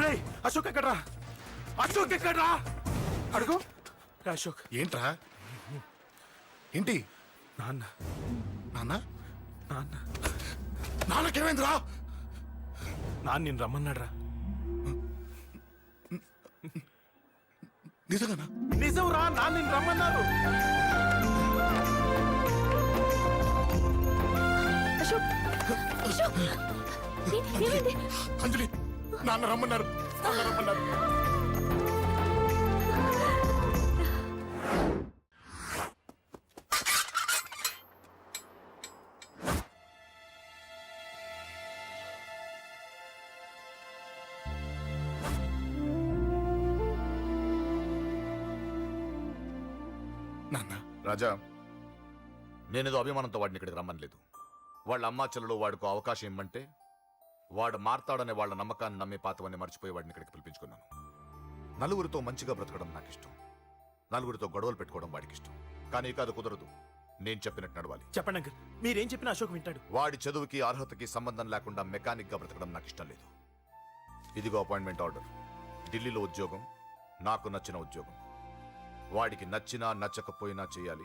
రే అశోక్ ఎక్కడ్రా? అశోక్ ఎక్కడ్రా? అడుగు. రే అశోక్. ఏంట్రా? ఏంటి? నాన్న. నాన్న? నాన్న. నాన్నకేమైందిరా? నాన్న నేను రమ్మన్నాడ్రా. నిజంగానా? నిజం రా నాన్న నేను రమ్మన్నారు అంజలి. నాన్న రమ్మన్నారు. నాన్న రమ్మన్నారు. నాన్న. రాజా. నేనేదో అభిమానంతో వాడిని ఇక్కడికి రమ్మనలేదు. వాళ్ళ అమ్మా చెల్లెలు వాడికి అవకాశం ఇమ్మంటే వాడు మారతాడనే వాళ్ళ నమ్మకాన్ని నమ్మి పాతవన్నీ మర్చిపోయి వాడిని ఇక్కడికి పిలిపించుకున్నాను. నలుగురితో మంచిగా బ్రతకడం నాకు ఇష్టం నలుగురితో గొడవలు పెట్టుకోవడం వాడికి ఇష్టం కానీ ఇక అది కుదరదు. నేను చెప్పినట్టు నడవాలి. చెప్పండి అంకుల్. మీరేం చెప్పినా అశోక్ వింటాడు. వాడి చదువుకి అర్హతకి సంబంధం లేకుండా మెకానిక్గా బ్రతకడం నాకు ఇష్టం లేదు. ఇదిగో అపాయింట్మెంట్ ఆర్డర్. ఢిల్లీలో ఉద్యోగం నాకు నచ్చిన ఉద్యోగం. వాడికి నచ్చినా నచ్చకపోయినా చేయాలి.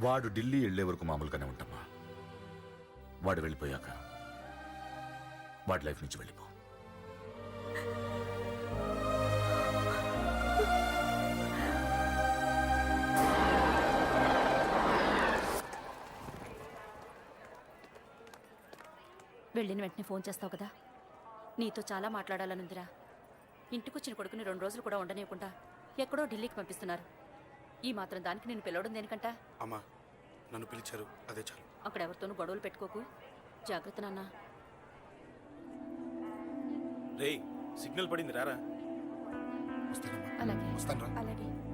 వాడు ఢిల్లీ వెళ్ళే వరకు మామూలుగానే ఉంటామా? వాడు వెళ్ళిపోయాక వాడి లైఫ్ నుంచి వెళ్ళిపో. వెళ్ళిన వెంటనే ఫోన్ చేస్తావు కదా? నీతో చాలా మాట్లాడాలనుందిరా. ఇంటికొచ్చిన కొడుకుని రెండు రోజులు కూడా ఉండనివ్వకుండా ఎక్కడో ఢిల్లీకి పంపిస్తున్నారు. ఈ మాత్రం దానికి నేను పిలవడం దేనికంట? అమ్మా నన్ను పిలిచారు. అదే చాలు. అక్కడ ఎవరితోనూ గొడవలు పెట్టుకోకు. జాగ్రత్త నాన్న. రేయ్ సిగ్నల్ పడింది రారా. అలాగే. వస్తాను రా. అలాగే.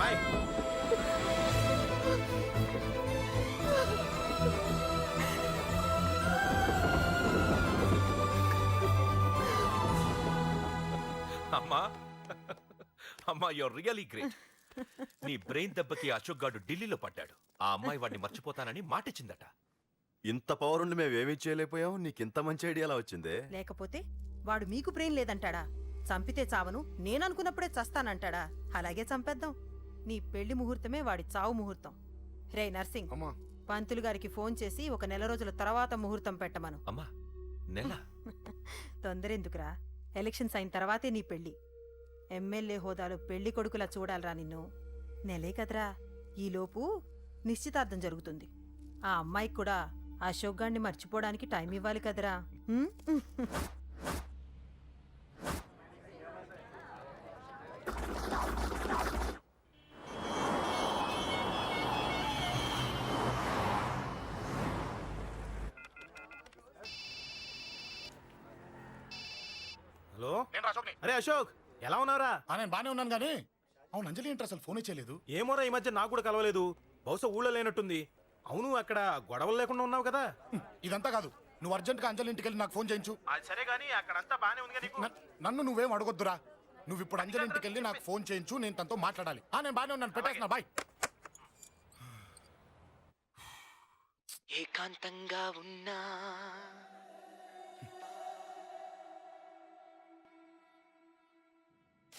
బాయ్ అమ్మా. అమ్మా యువర్ రియలీ గ్రేట్ నీ బ్రెయిన్ దెబ్బకి అశోక్ గాడు ఢిల్లీలో పడ్డాడు. ఆ అమ్మాయి వాడిని మర్చిపోతానని మాటిచ్చిందట. ఇంత పవర్ ఉండి మేమేమీ చేయలేకపోయాం నీకింత మంచి ఐడియా ఎలా వచ్చిందే. లేకపోతే వాడు మీకు బ్రెయిన్ లేదంటాడా? చంపితే చావను నేననుకున్నప్పుడే చస్తానంటాడా? అలాగే చంపేద్దాం. నీ పెళ్ళి ముహూర్తమే వాడి చావు ముహూర్తం. రే నర్సింగ్ అమ్మా. పంతులు గారికి ఫోన్ చేసి ఒక నెల రోజుల తర్వాత ముహూర్తం పెట్టమను. అమ్మా నెల? తొందరెందుకురా ఎలక్షన్స్ అయిన తర్వాతే నీ పెళ్ళి. ఎమ్మెల్యే హోదాలో పెళ్ళి కొడుకులా చూడాలరా నిన్ను. నెలే కదరా. ఈలోపు నిశ్చితార్థం జరుగుతుంది. ఆ అమ్మాయికి కూడా అశోక్ గాన్ని మర్చిపోవడానికి టైం ఇవ్వాలి కదరా. అశోక్? ఎలా ఉన్నారా ఆ, నేను బానే ఉన్నాను కానీ అవును అంజలి ఏంటి అసలు ఫోన్ చేయలేదు ఏమోరా ఈ మధ్య నాకు కూడా కలవలేదు. బహుశా ఊళ్ళో లేనట్టుంది. అవును అక్కడ గొడవలు లేకుండా ఉన్నావు కదా? ఇదంతా కాదు. నువ్వు అర్జెంట్గా అంజలి ఇంటికి వెళ్ళి నాకు ఫోన్ చేయించు. అది సరే గానీ అక్కడంతా బానే ఉంది నీకు? న- నన్ను నువ్వేం అడగొద్దురా? నువ్వు ఇప్పుడు అంజలి ఇంటికి వెళ్ళి నాకు ఫోన్ చేయించు నేను తనతో మాట్లాడాలి. ఆ నేను బానే ఉన్నాను. పెట్టేస్తున్నా బాయ్. ఏకాంతంగా ఉన్నా.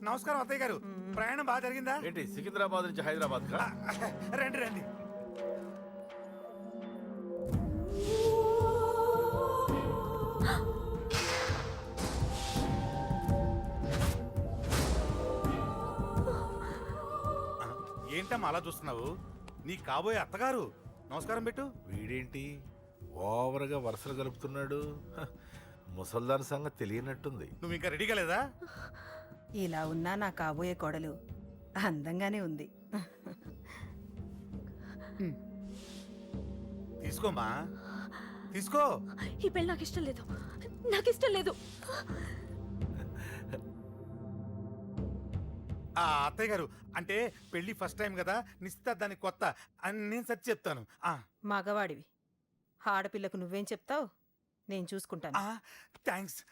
నమస్కారం అత్తయ్య గారు. ప్రయాణం బాగా జరిగిందా? ఏంటి సికింద్రాబాద్ నుంచి హైదరాబాద్ కా? రండి రండి. ఏంటమ్మా అలా చూస్తున్నావు? నీ కాబోయే అత్తగారు. నమస్కారం పెట్టు. వీడేంటి? ఓవర్గా వరుసలు కలుపుతున్నాడు హ, ముసల్దాన్ సంగతి తెలియనట్టుంది. నువ్వు ఇంకా రెడీ కాలేదా ఇలా ఉన్నా నా కాబోయే కోడలు అందంగానే ఉంది. తీసుకోమ్మా తీసుకో ఈ పెళ్ళి నాకు ఇష్టం లేదు. నాకు ఇష్టం లేదు. ఆ అత్తయ్య గారు అంటే పెళ్ళి ఫస్ట్ టైం కదా నిశ్చితార్థానికి కొత్త అని నేను సరి చెప్తాను. ఆ. మగవాడివి. ఆడపిల్లకు నువ్వేం చెప్తావు? నేను చూసుకుంటాను. థ్యాంక్స్.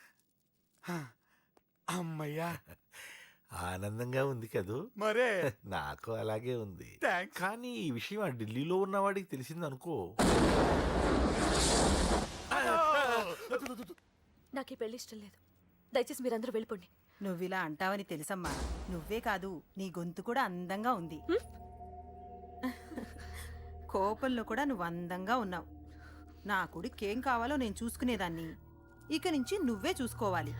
అమ్మయ్యా. ఆనందంగా ఉంది కదూ? మరే. నాకు అలాగే ఉంది. థ్యాంక్స్ కానీ ఈ విషయం ఆ ఢిల్లీలో ఉన్నవాడికి తెలిసింది అనుకో నాకు ఈ పెళ్ళి ఇష్టం లేదు. దయచేసి మీరందరూ వెళ్ళిపోండి. నువ్విలా అంటావని తెలుసమ్మా. నువ్వే కాదు నీ గొంతు కూడా అందంగా ఉంది. కోపంలో కూడా నువ్వు అందంగా ఉన్నావు. నా కొడుకేం కావాలో నేను చూసుకునేదాన్ని. ఇక నుంచి నువ్వే చూసుకోవాలి.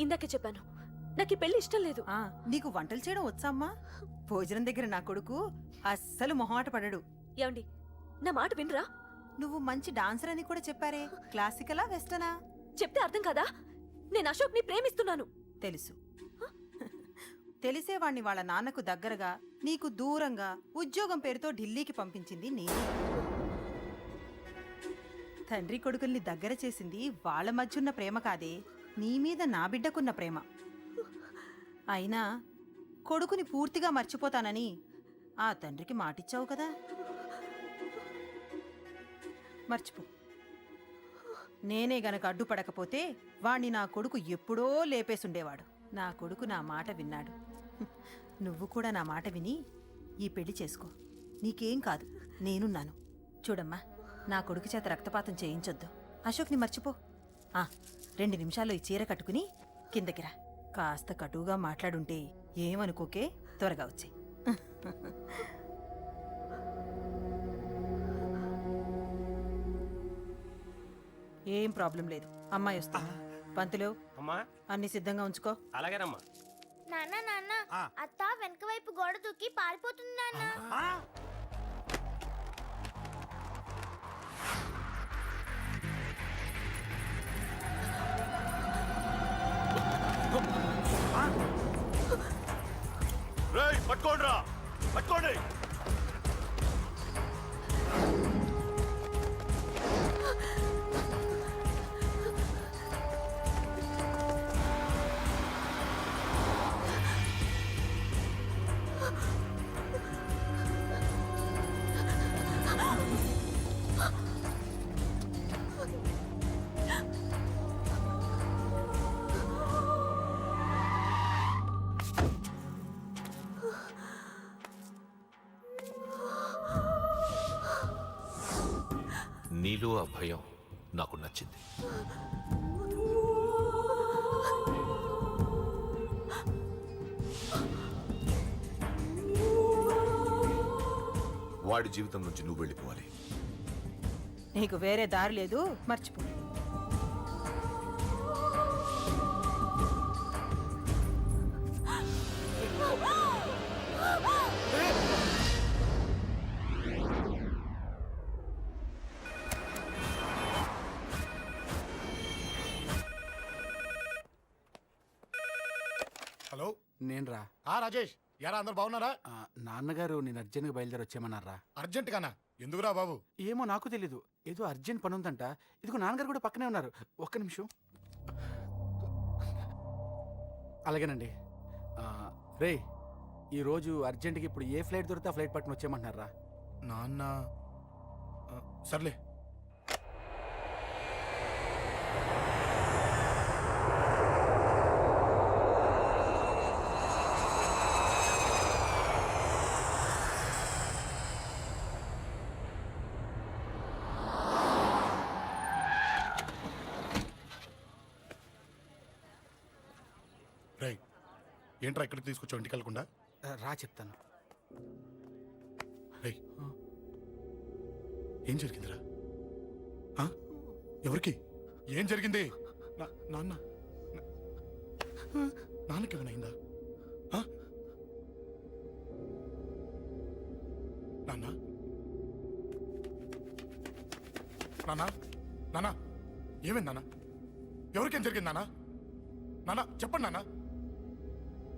ఇందాకే చెప్పాను. నాకు ఈ పెళ్ళి ఇష్టం లేదు. ఆ నీకు వంటలు చేయడం వచ్చామ్మా భోజనం దగ్గర నా కొడుకు అస్సలు మొహమాట పడడు. ఏమండి నా మాట వినరా? నువ్వు మంచి డాన్సర్ అని కూడా చెప్పారే. క్లాసికలా వెస్టనా? చెప్తే అర్థం కాదా? నేను అశోక్ని ప్రేమిస్తున్నాను. తెలుసు. తెలిసేవాణ్ణి వాళ్ళ నాన్నకు దగ్గరగా నీకు దూరంగా ఉద్యోగం పేరుతో ఢిల్లీకి పంపించింది నేనే. తండ్రి కొడుకుల్ని దగ్గర చేసింది వాళ్ళ మధ్యున్న ప్రేమ కాదే. నీ మీద నా బిడ్డకున్న ప్రేమ. అయినా కొడుకుని పూర్తిగా మర్చిపోతానని ఆ తండ్రికి మాటిచ్చావు కదా. మర్చిపో. నేనే గనక అడ్డుపడకపోతే వాణ్ణి నా కొడుకు ఎప్పుడో లేపేసుండేవాడు. నా కొడుకు నా మాట విన్నాడు. నువ్వు కూడా నా మాట విని ఈ పెళ్ళి చేసుకో. నీకేం కాదు నేనున్నాను. చూడమ్మా నా కొడుకు చేత రక్తపాతం చేయించొద్దు. అశోక్ని మర్చిపో. ఆ. రెండు నిమిషాల్లో ఈ చీర కట్టుకుని కిందకిరా కాస్త కటువుగా మాట్లాడుంటే ఏమనుకోకే త్వరగా వచ్చే. ఏం ప్రాబ్లం లేదు. అమ్మాయి వస్తా పంతులు అమ్మా. అన్ని సిద్ధంగా ఉంచుకో. అలాగేనమ్మా. నాన్న నాన్న. అత్త వెనక వైపు గోడ దూకి పారిపోతుంది నాన్న. పట్టుకోండి రా పట్టుకోండి. నీలో ఆ భయం నాకు నచ్చింది. వాడి జీవితం నుంచి నువ్వు వెళ్ళిపోవాలి. నీకు వేరే దారి లేదు మర్చిపో. నేను రా ఆ రాజేష్ యారా అందరు బాగున్నారా? ఆ, నాన్నగారు నేను అర్జెంట్గా బయలుదేరి వచ్చేయమన్నారా? అర్జెంట్ గానా? ఎందుకురా బాబు? ఏమో నాకు తెలీదు. ఏదో అర్జెంట్ పని ఉందంట. ఇదిగో నాన్నగారు కూడా పక్కనే ఉన్నారు. ఒక్క నిమిషం. అలాగేనండి. ఆ, రే ఈరోజు అర్జెంట్కి ఇప్పుడు ఏ ఫ్లైట్ దొరికితే ఆ ఫ్లైట్ పట్టుకుని వచ్చేయమంటున్నారా? నాన్న. ఆ, సర్లే రేయ్ ఏంట్రా ఇక్కడికి తీసుకొచ్చావు? ఇంటికి వెళ్ళకుండా? రా చెప్తాను. రేయ్. ఏం జరిగిందిరా? ఆ? ఎవరికి? ఏం జరిగింది? నా- నాన్న. నా- నాన్నకి ఏమైనా అయిందా? ఆ? నాన్న? నాన్న? నాన్న? ఏమైంది నాన్న? ఎవరికేం జరిగింది నాన్న? నాన్న చెప్పండి నాన్న.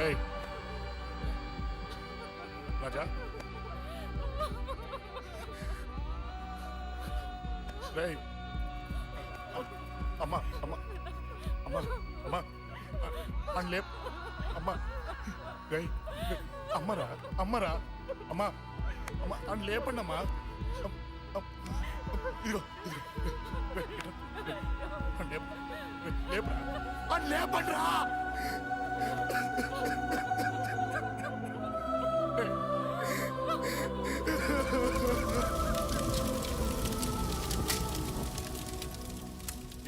రేయ్ రాజా రేయ్ అమ్మ అమ్మ అమ్మ అమ్మ అని లేప్ అమ్మ రేయ్ రేయ్, అమ్మరా అమ్మరా అమ్మ అమ్మ అని లేపండి అమ్మా ఇదిగో లేపండి లేపండి రా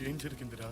ఏం జరిగిందిరా?